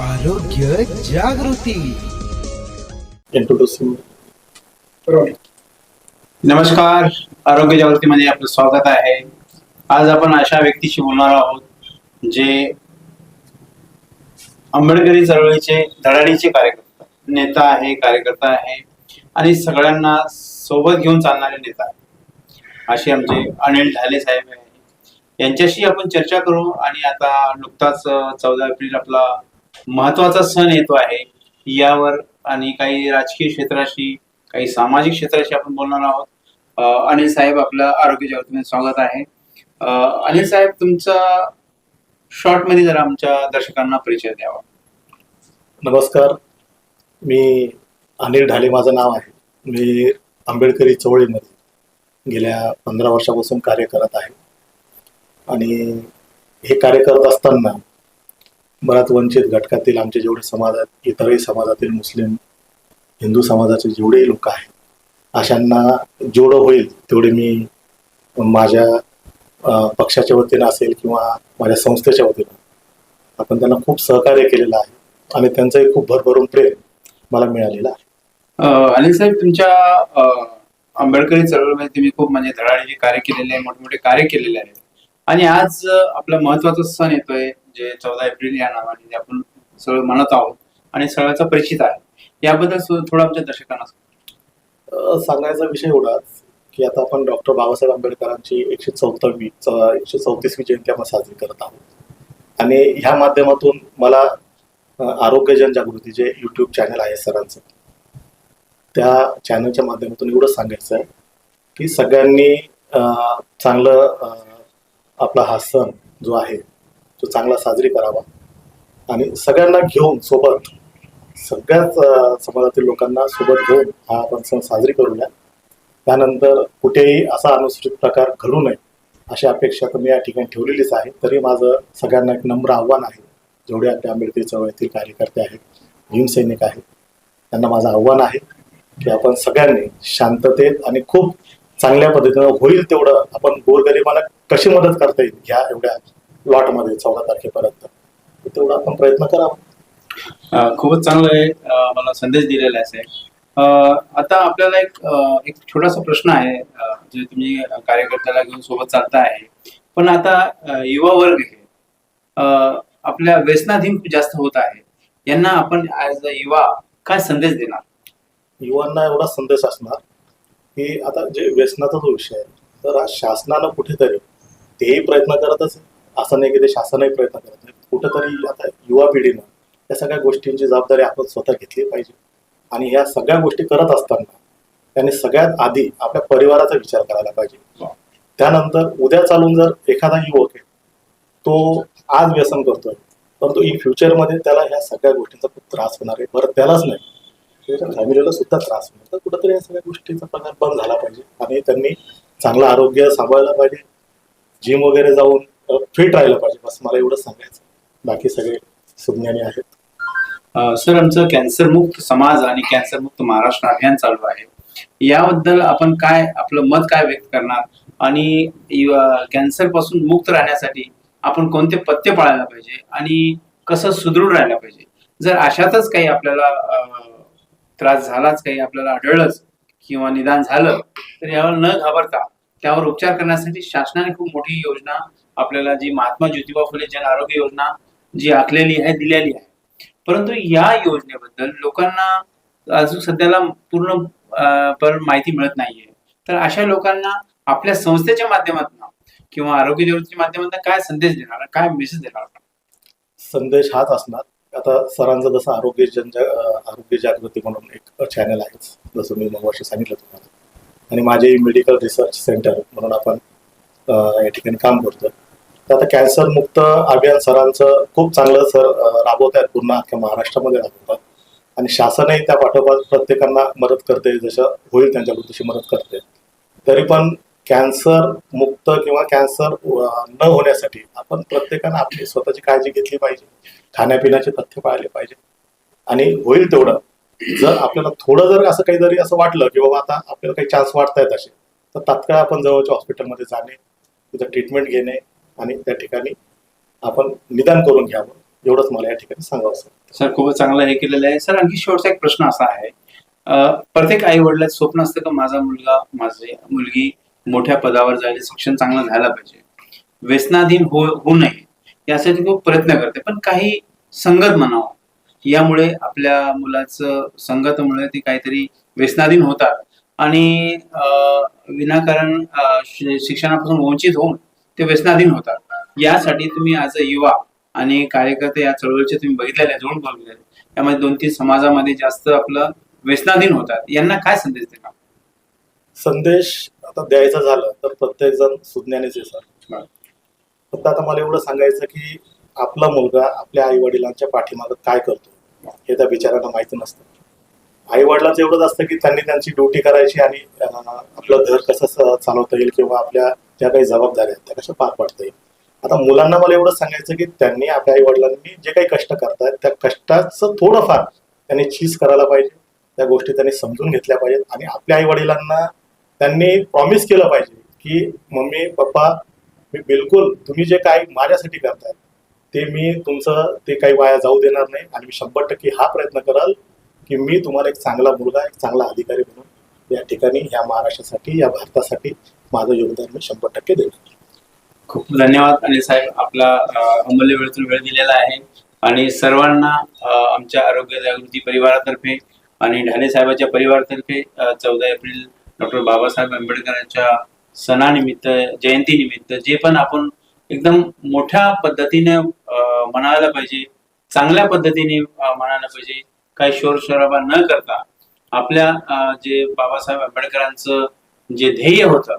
आरोग्य जागृती. नमस्कार. आरोग्य जागृतीमध्ये आपलं स्वागत आहे. आज आपण अशा व्यक्तीशी बोलणार आहोत जे आंबेडकरी चळवळीचे धडाडीचे कार्यकर्ता नेता आहे कार्यकर्ता आहे आणि सगळ्यांना सोबत घेऊन चालणारे नेता आहे असे आमचे अनिल ढाले साहेब आहे यांच्याशी आपण चर्चा करू आणि आता नुकताच चौदा एप्रिल आपला महत्त्वाचा सण येतो आहे. यावर आणि काही राजकीय क्षेत्राशी काही सामाजिक क्षेत्राशी आपण बोलणार आहोत. अनिल साहेब आपलं आरोग्य जगतमध्ये स्वागत आहे. अनिल साहेब तुमचा शॉर्टमध्ये जरा आमच्या दर्शकांना परिचय द्यावा. नमस्कार. मी अनिल ढाले माझं नाव आहे. मी आंबेडकरी चवळीमध्ये गेल्या पंधरा वर्षापासून कार्य करत आहे. आणि हे कार्य करत असताना बराच वंचित घटकातील आमचे जेवढे समाजात इतरही समाजातील मुस्लिम हिंदू समाजाचे जेवढेही लोक आहेत अशांना जेवढं होईल तेवढे मी माझ्या पक्षाच्या वतीनं असेल किंवा माझ्या संस्थेच्या वतीनं आपण त्यांना खूप सहकार्य केलेलं आहे आणि त्यांचंही खूप भरभरून प्रेम मला मिळालेलं आहे. अनिल साहेब तुमच्या आंबेडकरी चळवळीमध्ये तुम्ही खूप म्हणजे धडाडीचे कार्य केलेले आहे मोठमोठे कार्य केलेले आहे. आणि आज आपला महत्त्वाचा सण येतोय जे चौदा एप्रिल या नावाने जे आपण सगळं म्हणत आहोत आणि सगळ्याचा परिचित आहे. याबद्दल थोडं आमच्या दर्शकांना सांगायचा विषय एवढाच की आता आपण डॉक्टर बाबासाहेब आंबेडकरांची एकशे चौथावी एकशे चौतीसवी जयंती आपण साजरी करत आहोत. आणि ह्या माध्यमातून मला आरोग्य जनजागृती जे युट्यूब चॅनल आहे सरांचं त्या चॅनलच्या माध्यमातून एवढं सांगायचं आहे की सगळ्यांनी चांगलं आपला हा सण जो आहे तो चांगला साजरी करावा. आणि सगळ्यांना घेऊन सोबत सगळ्याच समाजातील लोकांना सोबत घेऊन हा आपण सण साजरी करूया. त्यानंतर कुठेही असा अनुसूचित प्रकार घडू नये अशी अपेक्षा तर मी या ठिकाणी ठेवलेलीच आहे. तरी माझं सगळ्यांना एक नम्र आव्हान आहे. जेवढे आपल्या आंबेडकरी चळवळीतील कार्यकर्ते आहेत भीमसैनिक आहेत त्यांना माझं आव्हान आहे की आपण सगळ्यांनी शांततेत आणि खूप चांगल्या पद्धतीनं होईल तेवढं आपण गोरगरिबांना कशी मदत करता येईल ह्या एवढ्या लॉटमध्ये चौदा तारखेपर्यंत? तेवढा आपण प्रयत्न करावा अं, खूपच चांगलं आहे. मला संदेश दिलेला आहे आता आपल्याला एक एक छोटासा प्रश्न आहे. जे तुम्ही कार्यकर्त्याला घेऊन सोबत चालता आहे पण आता युवा वर्ग हे आपल्या व्यसनाधीन जास्त होत आहे. यांना आपण ऍज अ युवा काय संदेश देणार? युवांना एवढा संदेश असणार की आता जे व्यसनाचा जो विषय आहे तर शासनानं कुठेतरी तेही प्रयत्न करतच असं. नाही की ते शासनही प्रयत्न करत नाही. कुठंतरी आता युवा पिढीनं या सगळ्या गोष्टींची जबाबदारी आपण स्वतः घेतली पाहिजे. आणि ह्या सगळ्या गोष्टी करत असताना त्यांनी सगळ्यात आधी आपल्या परिवाराचा विचार करायला पाहिजे. त्यानंतर उद्या चालून जर एखादा युवक आहे तो आज व्यसन करतोय परंतु इन फ्युचरमध्ये त्याला ह्या सगळ्या गोष्टींचा खूप त्रास होणार आहे. बरं त्यालाच नाही. फॅमिलीला सुद्धा त्रास होणार तर कुठंतरी या सगळ्या गोष्टींचा प्रकार बंद झाला पाहिजे. आणि त्यांनी चांगलं आरोग्य सांभाळलं पाहिजे. जिम वगैरे जाऊन फिट राहिलं पाहिजे बस मला एवढंच सांगायचं. बाकी सगळे सुज्ञानी आहेत. सर आमचं कॅन्सर मुक्त समाज आणि कॅन्सर मुक्त महाराष्ट्र अभियान चालू आहे. याबद्दल आपण काय आपलं मत काय व्यक्त करणार? आणि कॅन्सरपासून मुक्त राहण्यासाठी आपण कोणते पथ्य पाळायला पाहिजे? आणि कसं सुदृढ राहायला पाहिजे? जर अशातच काही आपल्याला त्रास झालाच काही आपल्याला आढळलंच किंवा निदान झालं तर यावर न घाबरता त्यावर उपचार करण्यासाठी शासनाने खूप मोठी योजना आपल्याला जी महात्मा ज्योतिबा फुले जन आरोग्य योजना जी आखलेली आहे दिलेली आहे. परंतु या योजनेबद्दल लोकांना अजून सध्याला पूर्ण माहिती मिळत नाहीये. तर अशा लोकांना आपल्या संस्थेच्या माध्यमातून किंवा आरोग्य जागृतीच्या माध्यमातून काय संदेश देणार काय मेसेज देणार संदेश हाच असणार. आता सरांचं जसं आरोग्य जन आरोग्य जागृती म्हणून एक चॅनल आहे जसं मी नऊ वर्ष सांगितलं तुम्हाला. आणि माझे मेडिकल रिसर्च सेंटर म्हणून आपण या ठिकाणी काम करतो तर आता कॅन्सर मुक्त अभियान सरांचं खूप चांगलं सर राबवत आहेत पूर्ण अख्ख्या महाराष्ट्रामध्ये राबवतात. आणि शासनही त्या पाठोपाठ प्रत्येकांना मदत करते जसं होईल त्यांच्याकडून तशी मदत करते. तरी पण कॅन्सर मुक्त किंवा कॅन्सर न होण्यासाठी आपण प्रत्येकानं आपली स्वतःची काळजी घेतली पाहिजे. खाण्यापिण्याचे तथ्य पाळले पाहिजे. आणि होईल तेवढं. जर आपल्याला थोडं जर असं काही जरी असं वाटलं की बाबा आता आपल्याला काही चान्स वाटतायत असे तर तात्काळ आपण जवळच्या हॉस्पिटलमध्ये जाणे तिथं ट्रीटमेंट घेणे आणि त्या ठिकाणी आपण निदान करून घ्यावं. एवढंच मला या ठिकाणी सांगावं सर खूपच चांगलं हे केलेलं आहे. सर आणखी शेवटचा एक प्रश्न असा आहे. प्रत्येक आई वडिलाचं स्वप्न असतं का माझा मुलगा माझी मुलगी मोठ्या पदावर जायला शिक्षण चांगलं झालं पाहिजे? व्यसनाधीन हो होऊ नये. यासाठी खूप प्रयत्न करते. पण काही संगत म्हणावं. यामुळे आपल्या मुलाचं संगतमुळे ते काहीतरी व्यसनाधीन होतात. आणि अं, विनाकारण शिक्षणापासून वंचित होऊन ते व्यसनाधीन होतात. यासाठी तुम्ही आज युवा आणि कार्यकर्ते या चळवळीचे तुम्ही बघितलेले जोडून बघितलेले. यामध्ये दोन तीन समाजामध्ये जास्त आपलं व्यसनाधीन होतात. यांना काय संदेश देणार संदेश आता द्यायचा झालं तर प्रत्येक जण सुज्ञानेच बरं. फक्त आता मला एवढं सांगायचं की आपला मुलगा आपल्या आई वडिलांच्या पाठीमागं काय करतो? हे त्या बिचारांना माहिती नसतं. आई वडिलांचं एवढंच असतं की त्यांनी त्यांची ड्युटी करायची आणि आपलं घर कसं चालवता येईल किंवा आपल्या ज्या काही जबाबदाऱ्या आहेत त्या कशा पार पाडता येईल. आता मुलांना मला एवढं सांगायचं की त्यांनी आपल्या आई वडिलांनी जे काही कष्ट करतायत त्या कष्टाचं थोडंफार त्यांनी चीज करायला पाहिजे. त्या गोष्टी त्यांनी समजून घेतल्या पाहिजेत आणि आपल्या आई वडिलांना त्यांनी प्रॉमिस केलं पाहिजे की मम्मी पप्पा मी बिलकुल तुम्ही जे काही माझ्यासाठी करताय ते मी तुमचं ते काही वाया जाऊ देणार नाही. आणि मी शंभर टक्के हा प्रयत्न कराल की मी तुम्हाला एक चांगला मुलगा एक चांगला अधिकारी म्हणून या ठिकाणी या महाराष्ट्रासाठी या भारतासाठी माझं योगदान मी शंभर टक्के देणार. खूप धन्यवाद. आणि साहेब आपला अमूल्य वेळेतून वेळ दिलेला आहे. आणि सर्वांना आमच्या आरोग्य जागृती परिवारातर्फे आणि ढाले साहेबांच्या परिवारातर्फे चौदा एप्रिल डॉक्टर बाबासाहेब आंबेडकरांच्या सणानिमित्त जयंतीनिमित्त जे पण आपण एकदम मोठ्या पद्धतीने म्हणायला पाहिजे. चांगल्या पद्धतीने म्हणायला पाहिजे. काही शोर शराबा न करता आपल्या जे बाबासाहेब आंबेडकरांचं जे ध्येय होतं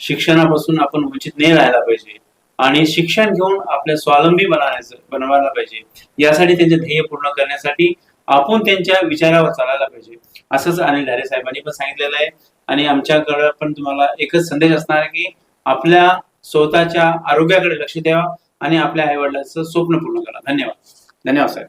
शिक्षणापासून आपण वंचित नाही राहायला पाहिजे. आणि शिक्षण घेऊन आपल्या स्वावलंबी बनवायचं बनवायला पाहिजे. यासाठी त्यांचे ध्येय पूर्ण करण्यासाठी आपण त्यांच्या विचारावर चालायला पाहिजे. असंच अनिल ढारे साहेबांनी पण सांगितलेलं आहे. आणि आमच्याकडे पण तुम्हाला एकच संदेश असणार आहे की आपल्या स्वतःच्या आरोग्याकडे लक्ष द्यावा. आणि आपल्या आई वडिलांचं स्वप्न पूर्ण करा. धन्यवाद. धन्यवाद साहेब.